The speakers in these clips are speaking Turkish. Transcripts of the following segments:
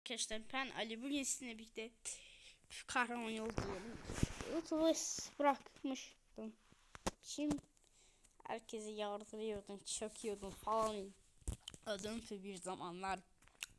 Arkadaşlar ben Ali bugün sizinle birlikte kahraman yol diyelim. YouTube'u bırakmıştım. Şimdi herkese yardırıyordum, çakıyordum falan. Adım bir zamanlar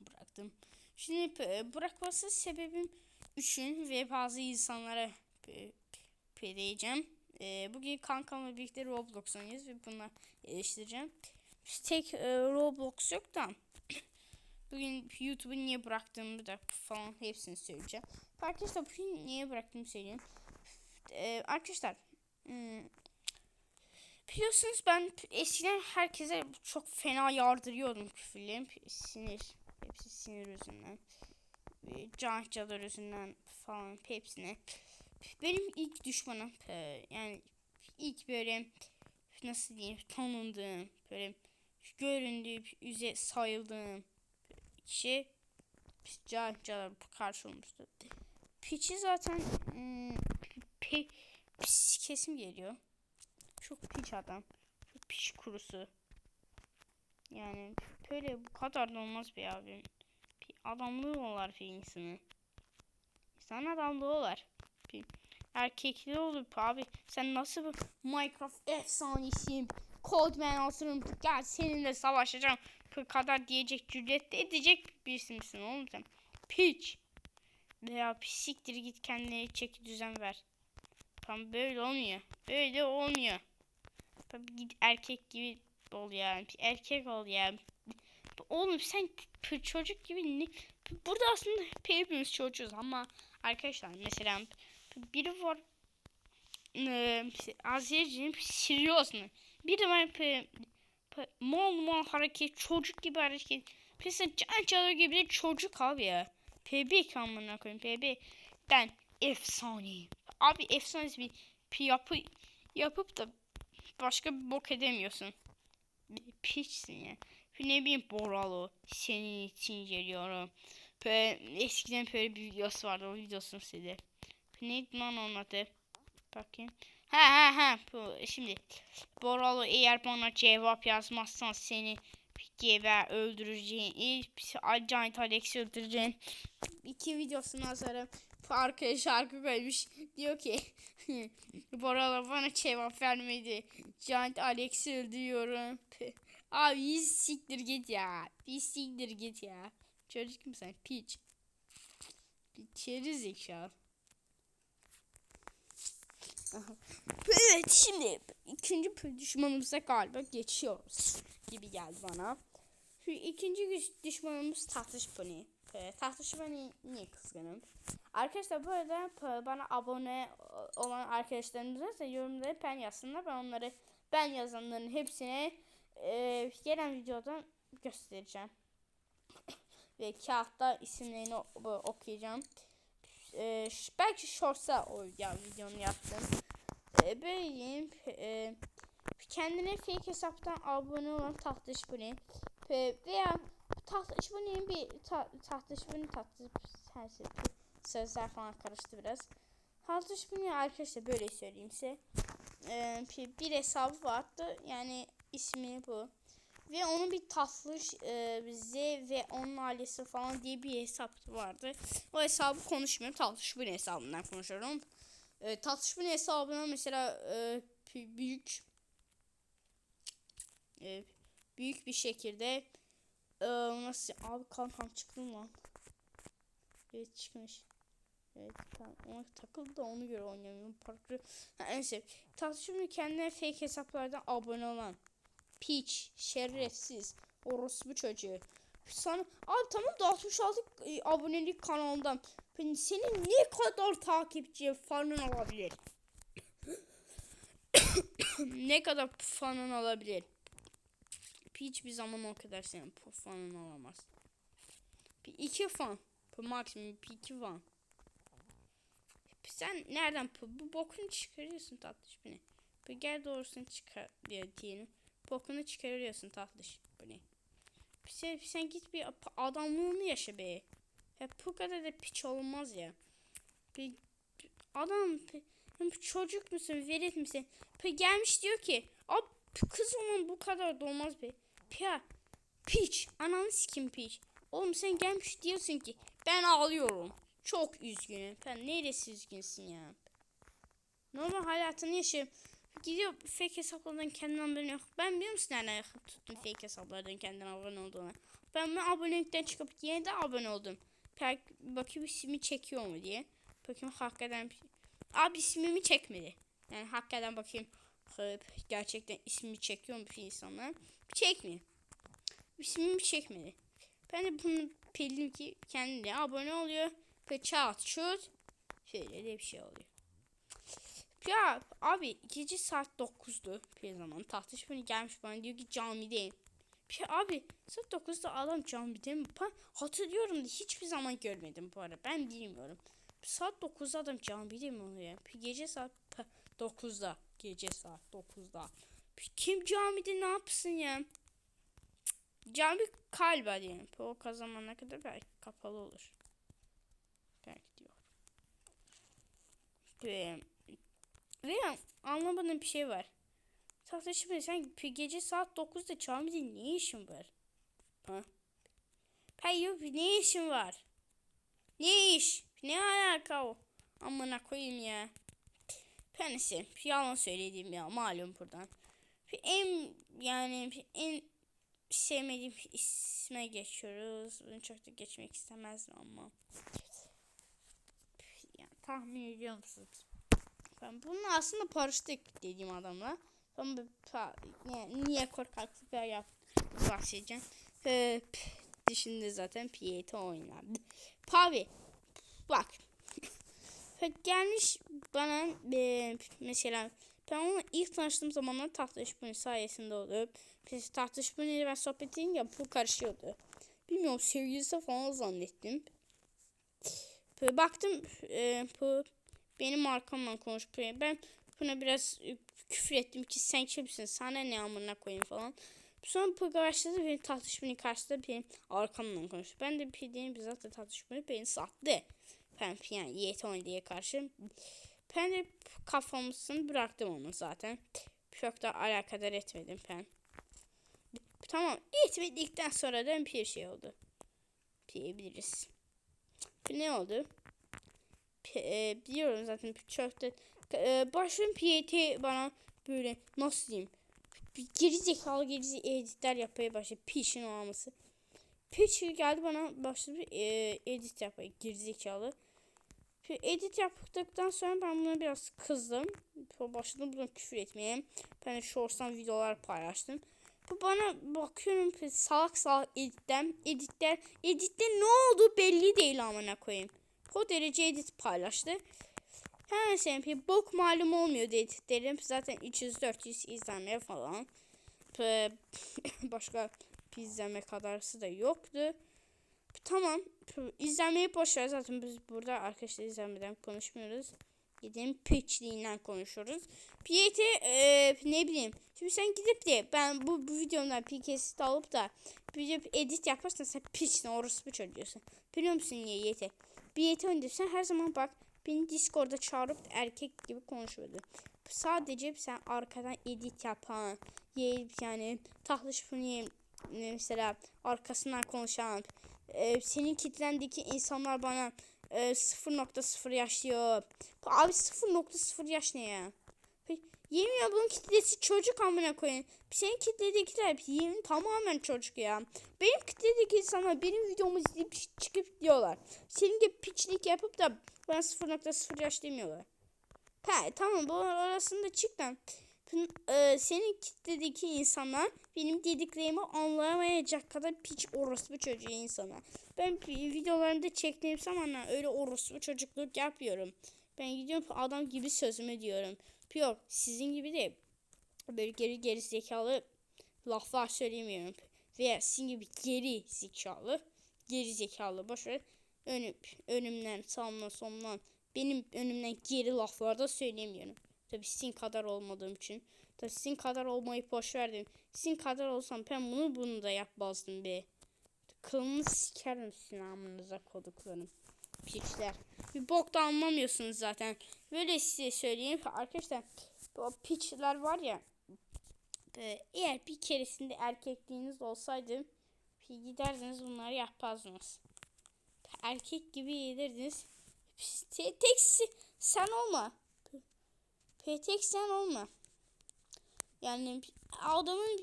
bıraktım. Şimdi bırakması sebebim üçün ve bazı insanlara diyeceğim. E, bugün kankamla birlikte Roblox oynuyoruz ve bunları eleştireceğim. Tek e, Roblox yok da Bugün YouTube'u niye bıraktığımı da falan hepsini söyleyeceğim. Arkadaşlar bugün niye bıraktığımı söyleyeyim. Ee, arkadaşlar hmm, biliyorsunuz ben eskiden herkese çok fena yardırıyordum küfürlerim. Sinir. Hepsi sinir yüzünden. Can cadar yüzünden falan hepsine. Benim ilk düşmanım yani ilk böyle nasıl diyeyim tanındığım böyle göründüğüm üze sayıldığım kişi Caca karşı olmuştu. Piçi zaten hmm, pe, pis kesim geliyor. Çok piç adam. Çok piç kurusu. Yani böyle bu kadar da olmaz be abi. Bir adamlığı olar bir insanı. İnsan adamlığı olar. Bir erkekliği olur abi. Sen nasıl bir Minecraft efsanesin. Codeman asırım gel seninle savaşacağım kadar diyecek cüret de edecek birisi misin oğlum sen? Piç. Veya pisiktir git kendine çeki düzen ver. Tam böyle olmuyor. Böyle olmuyor. Tabii git erkek gibi ol ya. Bir erkek ol ya. Oğlum sen çocuk gibi ne? Burada aslında hepimiz çocuğuz ama arkadaşlar mesela biri var e, Aziyeciğim Sirius'un. Biri var mal mal hareket çocuk gibi hareket. Mesela can çalıyor gibi de çocuk abi ya. PB amına koyayım PB. Ben efsane. Abi efsane bir, bir yapı yapıp da başka bir bok edemiyorsun. Piçsin ya. Ne bileyim Boralo senin için geliyorum. Böyle eskiden böyle bir videosu vardı o videosunu size. Neydi lan onun adı? Bakayım. Ha ha ha. Şimdi Boralı eğer bana cevap yazmazsan seni geber öldüreceğin. İlk acayip Alex öldüreceğin. İki videosunu hazırım. Farkı şarkı koymuş. Diyor ki Boralı bana cevap vermedi. Giant Alex'i öldürüyorum. Abi siktir git ya. Bir siktir git ya. Çocuk musun? Piç. Bir çeri zekalı. Evet şimdi ikinci düşmanımıza galiba geçiyoruz gibi geldi bana. Şu ikinci düşmanımız Tahtış Pony. Evet, Tahtış Pony niye kızgınım? Arkadaşlar bu arada bana abone olan arkadaşlarımıza da yorumları ben yazsınlar. Ben onları ben yazanların hepsine e, gelen videodan göstereceğim. Ve kağıtta isimlerini okuyacağım. E, belki shorts'a o ya videonu yaptım böyleyim. E, kendine fake hesaptan abone olan tahtış bunu e, veya tahtış bunun bir ta, tahtış bunun tatlı her şey sözler falan karıştı biraz. Tahtış bunu arkadaşlar böyle söyleyeyim size. E, bir hesabı vardı yani ismi bu. Ve onun bir tatlış e, Z ve onun ailesi falan diye bir hesap vardı. O hesabı konuşmuyorum. Tatlış bir hesabından konuşuyorum. E, tartışmanın hesabına mesela e, büyük e, büyük bir şekilde e, nasıl abi kankam çıktım lan. Evet çıkmış. Evet tamam ona takıldı da onu göre oynamıyorum. Parkı. Ha, neyse. Tartışmanın kendine fake hesaplardan abone olan Peach şerefsiz orospu çocuğu. Sana abi tamam da 66 e, abonelik kanalından senin ne kadar takipçi fanın olabilir? ne kadar fanın olabilir? Hiçbir zaman o kadar senin fanın olamaz. Bir iki fan. Bu maksimum bir iki fan. Sen nereden bu bokunu çıkarıyorsun tatlış beni? Bu gel doğrusunu çıkar diye diyelim. Bokunu çıkarıyorsun tatlış beni. Sen, sen git bir adamlığını yaşa be. Hep bu kadar da piç olmaz ya. Bir, bir adam çocuk musun velet misin? Pe gelmiş diyor ki ab kız olan bu kadar da olmaz be. Pia piç ananı sikim piç. Oğlum sen gelmiş diyorsun ki ben ağlıyorum. Çok üzgünüm. Ben neresi üzgünsün ya? Normal hayatını yaşayıp gidiyor fake hesaplardan kendine abone yok. Ben biliyor musun nereden yakıp tuttum fake hesaplardan kendine abone olduğunu? Ben ben abonelikten çıkıp yeniden abone oldum. Bakayım ismi çekiyor mu diye. Bakayım hakikaten abi ismimi çekmedi. Yani hakikaten bakayım gerçekten ismimi çekiyor mu insanlar? Çekmiyor. İsmimi çekmedi. Ben de bunu bildim ki kendine abone oluyor. Ve çat çut şöyle de bir şey oluyor. Ya abi gece saat 9'du bir zaman tahtış beni gelmiş bana diyor ki camideyim. Ya abi saat 9'da adam mi? Ben hatırlıyorum da hiçbir zaman görmedim bu arada. Ben bilmiyorum. Saat 9'da adam camide mi oluyor? Bir gece saat pa- 9'da. Gece saat 9'da. Kim camide ne yapsın ya? Cami galiba diyelim. O kazanana kadar belki kapalı olur. Belki diyor. Ve, ve anlamadığım bir şey var. Tahta şimdi sen bir gece saat 9'da camide ne işin var? Ha? Hayır ne işin var? Ne iş? Ne alaka o? Amına koyayım ya. Penisi yalan söyledim ya malum buradan. En yani en sevmediğim isme geçiyoruz. Bunu çok da geçmek istemezdim ama. Yani tahmin ediyor musunuz? Ben bunun aslında barıştık dediğim adamla. Ben bu pa- ne- niye korkaklık yap bahsedeceğim. Ee, p- dışında zaten Pieta oynardı. Pavi bak gelmiş bana e, mesela ben onunla ilk tanıştığım zamanlar tahtlaşmanın sayesinde oldu. Biz tahtlaşmanıyla ben sohbet edince bu karışıyordu. Bilmiyorum sevgilisi falan zannettim. Böyle baktım e, bu benim arkamdan konuşuyor. Ben buna biraz küfür ettim ki sen kimsin sana ne amına koyayım falan. Sonra bu başladı benim tartışmanın karşısında benim arkamdan konuştu. Ben de şey diyeyim zaten tartışmayı beni sattı. Ben yani Yeton diye karşı. Ben de kafamısını bıraktım onu zaten. Çok da alakadar etmedim ben. Tamam etmedikten sonra da bir şey oldu. Diyebiliriz. Ne oldu? P- e, biliyorum zaten çok da e, başım PYT bana böyle nasıl diyeyim geri zekalı geri editler yapmaya başladı. Pişin olması. Piç geldi bana başladı bir e, edit yapmaya geri zekalı. Edit yaptıktan sonra ben buna biraz kızdım. Başladım buna küfür etmeye. Ben de shorts'tan videolar paylaştım. Bu bana bakıyorum salak salak editten editler editte ne oldu belli değil amına koyayım. O derece edit paylaştı. Her SMP bok malum olmuyor editlerim. Zaten 300-400 izlenme falan. Başka izlenme kadarsı da yoktu. Tamam. İzlenmeyi boşver zaten biz burada arkadaşlar izlenmeden konuşmuyoruz. Gidin piçliğinden konuşuyoruz. PYT e, ne bileyim. Şimdi sen gidip de ben bu, bu videomdan bir kesit alıp da bir edit yaparsan sen piçle orası bir çocuğusun. Biliyor musun niye YT? Bir YT oynayıp her zaman bak beni Discord'da çağırıp erkek gibi konuşuyordu. Sadece sen arkadan edit yapan, yani tahlış mesela arkasından konuşan, e, senin kitlendeki insanlar bana e, 0.0 yaş diyor. Abi 0.0 yaş ne ya? Yemin ya bunun kitlesi çocuk amına koyun. Senin kitledekiler yemin tamamen çocuk ya. Benim kitledeki insanlar benim videomu izleyip çıkıp diyorlar. Senin gibi piçlik yapıp da ben 0.0 yaş demiyorlar. He tamam bu arasında çık lan. E, senin kitledeki insanlar benim dediklerimi anlayamayacak kadar piç orospu çocuğu insanlar. Ben videolarımda çektiğim zamanlar öyle orospu çocukluk yapıyorum. Ben gidiyorum adam gibi sözümü diyorum. Yok sizin gibi de böyle geri geri zekalı laflar söylemiyorum. Veya sizin gibi geri zekalı geri zekalı boşver önüm, önümden sağımdan solumdan benim önümden geri laflar da söylemiyorum. Tabi sizin kadar olmadığım için. Tabi sizin kadar olmayı boş verdim. Sizin kadar olsam ben bunu bunu da yapmazdım be. Kılını sikerim sinamınıza koduklarım. Piçler. Bir bok da anlamıyorsunuz zaten. Böyle size söyleyeyim. Arkadaşlar bu piçler var ya. Eğer bir keresinde erkekliğiniz olsaydı giderdiniz bunları yaparsınız. Erkek gibi yedirdiniz. Te- Tek sen olma. Tek sen olma. Yani adamın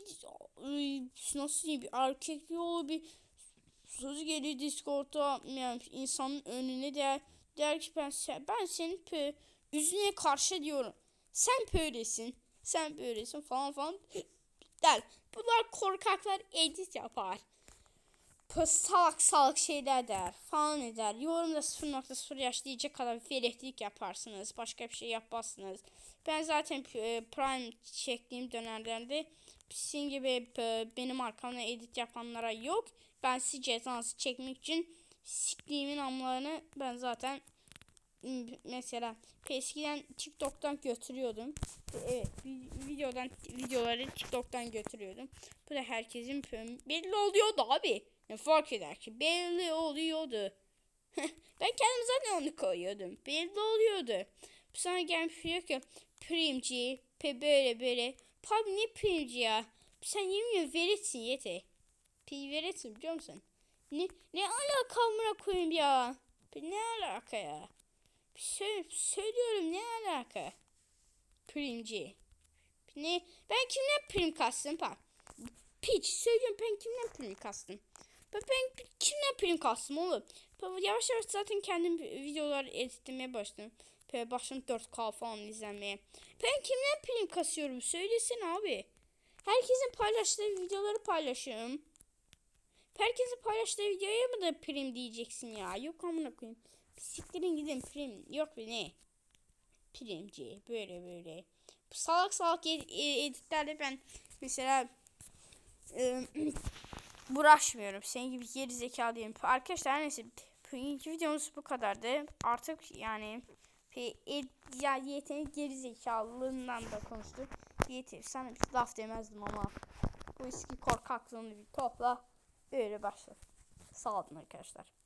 bir- nasıl bir erkekliği olur bir sözü geliyor Discord'da yani insanın önüne der, der ki ben, se- ben senin pö, yüzüne karşı diyorum. Sen böylesin. Sen böylesin falan falan der. Bunlar korkaklar edit yapar. Pö, salak salak şeyler der falan eder. Yorumda 0.0 yaş diyecek kadar elektrik yaparsınız. Başka bir şey yapmazsınız. Ben zaten Prime çektiğim dönemlerde sizin gibi benim arkamda edit yapanlara yok. Ben sizi cezanızı çekmek için sikliğimin amlarını ben zaten mesela eskiden TikTok'tan götürüyordum. Evet, vi- videodan videoları TikTok'tan götürüyordum. Bu da herkesin belli oluyordu abi. Ne fark eder ki belli oluyordu. ben kendim zaten onu koyuyordum. Belli oluyordu. Sonra gelmiş diyor ki primci, pe böyle böyle. Pub ne primci ya? Sen yemin ediyorum veretsin yete. Pi veretsin biliyor musun? Ne, ne alaka amına koyayım ya? Ne alaka ya? Sö söylüyorum ne alaka? Primci. Ne? Ben kimden prim kastım pa? Piç söylüyorum ben kimden prim kastım? Ben, ben kimden prim kastım oğlum? Yavaş yavaş zaten kendim videolar editlemeye başladım. Böyle başladım 4K falan izlenmeye. Ben kimden prim kasıyorum? Söylesin abi. Herkesin paylaştığı videoları paylaşıyorum. Herkesin paylaştığı videoya mı da prim diyeceksin ya? Yok amına koyayım. Siktirin gidin prim. Yok be ne? Primci. Böyle böyle. Bu salak salak ed- e- editlerle ben mesela e, uğraşmıyorum. Senin gibi geri zekalı değilim. Arkadaşlar neyse. Bugünkü videomuz bu kadardı. Artık yani ed- ya yetenek geri zekalılığından da konuştuk. Yeter. Sana bir laf demezdim ama bu eski korkaklığını bir topla. Böyle başla. Sağ olun arkadaşlar.